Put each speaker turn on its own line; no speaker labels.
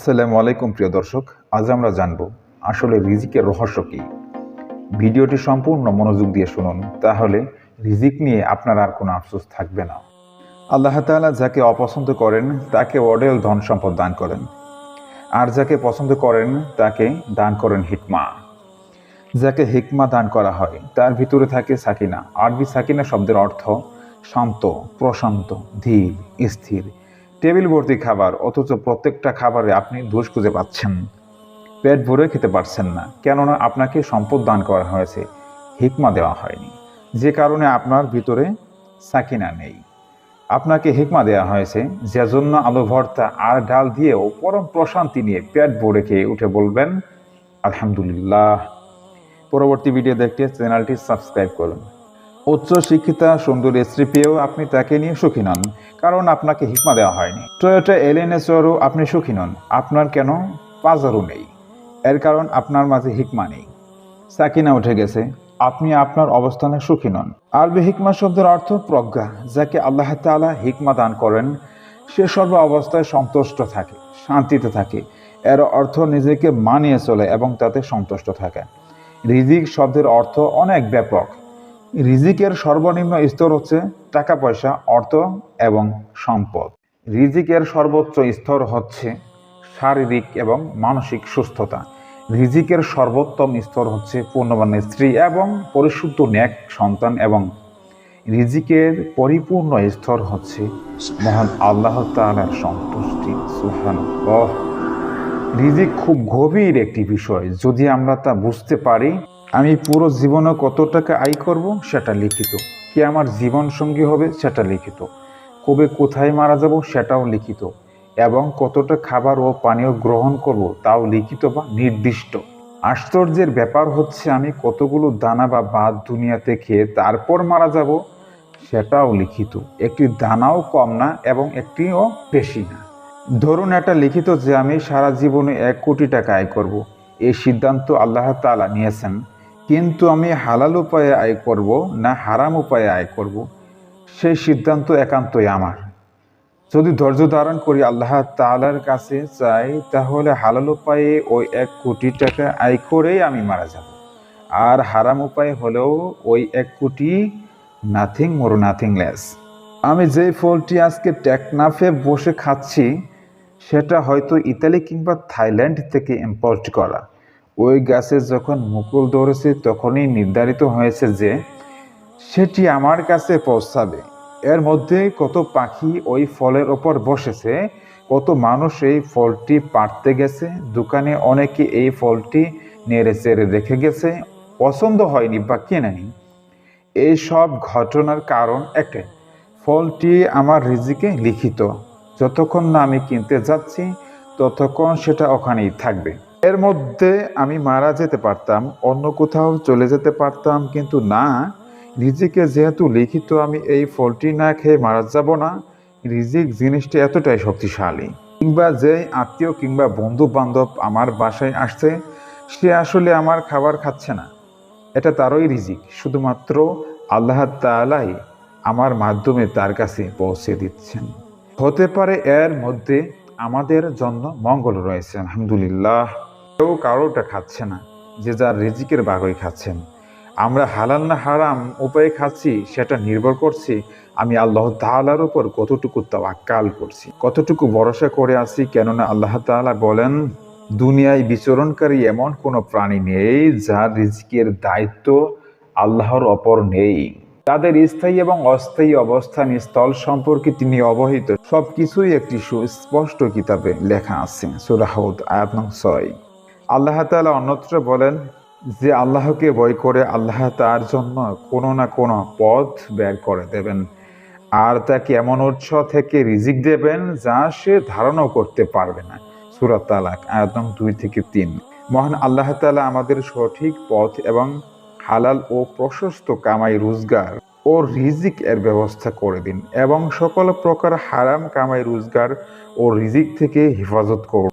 আসসালামু আলাইকুম, প্রিয় দর্শক। আজ আমরা জানব, আসলে রিজিকের রহস্য কী? ভিডিওটি সম্পূর্ণ মনোযোগ দিয়ে শুনুন, তাহলে রিজিক নিয়ে আপনার আর কোনো আফসোস থাকবে না। আল্লাহ তাআলা যাকে অপছন্দ করেন, তাকে অডেল ধন সম্পদ দান করেন। আর যাকে পছন্দ করেন, তাকে দান করেন হিকমা। যাকে হিকমা দান করা হয়, তার ভিতরে থাকে সাকিনা। আরবি সাকিনা শব্দের অর্থ শান্ত, প্রশান্ত, ধীর, স্থির। টেবিল ভর্তি খাবার, অথচ প্রত্যেকটা খাবারে আপনি দোষ খুঁজে পাচ্ছেন। পেট ভরে খেতে পারছেন না, কেননা আপনাকে সম্পদ দান করা হয়েছে, হিকমা দেওয়া হয়নি। যে কারণে আপনার ভিতরে সাকিনা নেই। আপনাকে হিকমা দেওয়া হয়েছে যে জন্য আলু ভর্তা আর ডাল দিয়েও পরম প্রশান্তি নিয়ে পেট ভরে খেয়ে উঠে বলবেন, আলহামদুলিল্লাহ। পরবর্তী ভিডিও দেখতে চ্যানেলটি সাবস্ক্রাইব করুন। উচ্চ শিক্ষিতা সুন্দর স্ত্রী পেয়েও আপনি তাকে নিয়ে সুখী নন, কারণ আপনাকে হিকমা দেওয়া হয়নি। টয়োটা এলএনএসরও আপনি সুখী নন, আপনার কেন পাজারও নেই। এর কারণ আপনার মাঝে হিকমা নেই। সাকিনা উঠে গেছে, আপনি আপনার অবস্থানে সুখী নন। আরবি হিকমা শব্দের অর্থ প্রজ্ঞা, যাকে আল্লাহ তাআলা হিকমা দান করেন। সে সর্ব অবস্থায় সন্তুষ্ট থাকে, শান্তিতে থাকে। এর অর্থ নিজেকে মানিয়ে চলে এবং তাতে সন্তুষ্ট থাকে। রিজিক শব্দের অর্থ অনেক ব্যাপক। রিজিকের সর্বনিম্ন স্তর হচ্ছে টাকা পয়সা অর্থ এবং সম্পদ। রিজিকের সর্বোচ্চ স্তর হচ্ছে শারীরিক এবং মানসিক সুস্থতা। রিজিকের সর্বোত্তম স্তর হচ্ছে পূর্ণবান স্ত্রী এবং পরিশুদ্ধ ন্যাক সন্তান এবং রিজিকের পরিপূর্ণ স্তর হচ্ছে মহান আল্লাহ তাআলার সন্তুষ্টি। সুহান রিজিক খুব গভীর একটি বিষয়। যদি আমরা তা বুঝতে পারি আমি পুরো জীবনে কত টাকা আয় করব সেটা লিখিত। কে আমার জীবন সঙ্গী হবে সেটা লিখিত। কবে কোথায় মারা যাব সেটাও লিখিত। এবং কতটা খাবার ও পানীয় গ্রহণ করব তাও লিখিত বা নির্দিষ্ট। আশ্চর্যের ব্যাপার হচ্ছে আমি কতগুলো দানা বা ভাত দুনিয়াতে খেয়ে তারপর মারা যাব সেটাও লিখিত। একটি দানাও কম না এবং একটিও বেশি না। ধরুন এটা লিখিত যে আমি সারা জীবনে এক কোটি টাকা আয় করব। এই সিদ্ধান্ত আল্লাহ তাআলা নিয়েছেন। কিন্তু আমি হালাল উপায়ে আয় করব না হারাম উপায়ে আয় করব, সেই সিদ্ধান্ত একান্তই আমার। যদি ধৈর্য ধারণ করি আল্লাহ তাআলার কাছে চাই, তাহলে হালাল উপায়ে ওই এক কোটি টাকা আয় করেই আমি মারা যাব। আর হারাম উপায় হলেও ওই এক কোটি নাথিং মোর নাথিং লেস আমি যে ফলটি আজকে টেকনাফে বসে খাচ্ছি, সেটা হয়তো ইতালি কিংবা থাইল্যান্ড থেকে ইম্পোর্ট করা। ওই গাছে যখন মুকুল ধরেছে, তখনই নির্ধারিত হয়েছে যে সেটি আমার কাছে পৌঁছাবে। এর মধ্যে কত পাখি ওই ফলের ওপর বসেছে, কত মানুষ এই ফলটি পাড়তে গেছে, দোকানে অনেকে এই ফলটি নেড়ে চেড়ে রেখে গেছে। পছন্দ হয়নি বা কেনেনি এই সব ঘটনার কারণ একটাই, ফলটি আমার রিজিকে লিখিত। যতক্ষণ না আমি কিনতে যাচ্ছি, ততক্ষণ সেটা ওখানেই থাকবে। এর মধ্যে আমি মারা যেতে পারতাম, অন্য কোথাও চলে যেতে পারতাম, কিন্তু না রিজিকে যেহেতু লিখিত আমি এই ফলটি না খেয়ে মারা যাব না, রিজিক জিনিসটি এতটাই শক্তিশালী। কিংবা যে আত্মীয় কিংবা বন্ধু বান্ধব আমার বাসায় আসছে, সে আসলে আমার খাবার খাচ্ছে না। এটা তারই রিজিক, শুধুমাত্র আল্লাহ তাআলাই আমার মাধ্যমে তার কাছে পৌঁছে দিচ্ছেন। হতে পারে এর মধ্যে আমাদের জন্য মঙ্গল রয়েছে, আলহামদুলিল্লাহ। কেউ কারোটা খাচ্ছে না, যে যার রিজিকের বাগই খাচ্ছেন। আমরা হালাল না হারাম উপায়ে খাচ্ছি, সেটা নির্ভর করছি, আমি আল্লাহ তাআলার উপর কতটুকু তাওয়াক্কাল করছি। কতটুকু ভরসা করে আছি, কেননা আল্লাহ তাআলা বলেন, দুনিয়ায় বিচরণকারী এমন কোনো প্রাণী নেই, যার রিজিকের দায়িত্ব আল্লাহর অপর নেই। তাদের স্থায়ী এবং অস্থায়ী অবস্থান স্থল সম্পর্কে তিনি অবহিত। সবকিছুই একটি সুস্পষ্ট কিতাবে লেখা আছে সুরাহুদ আয়াত নং ছয়। আল্লাহ তাআলা অন্যত্র বলেন যে আল্লাহকে বই করে আল্লাহ তার জন্য কোনো না কোনো পথ বের করে দেবেন। আর তাকে এমন উৎস থেকে রিজিক দেবেন যা সে ধারণাও করতে পারবে না। সুরাত তালাক নং দুই থেকে তিন। মহান আল্লাহ তালা আমাদের সঠিক পথ এবং হালাল ও প্রশস্ত কামাই, রোজগার ও রিজিক এর ব্যবস্থা করে দিন এবং সকল প্রকার হারাম কামাই, রোজগার ও রিজিক থেকে হেফাজত করুন।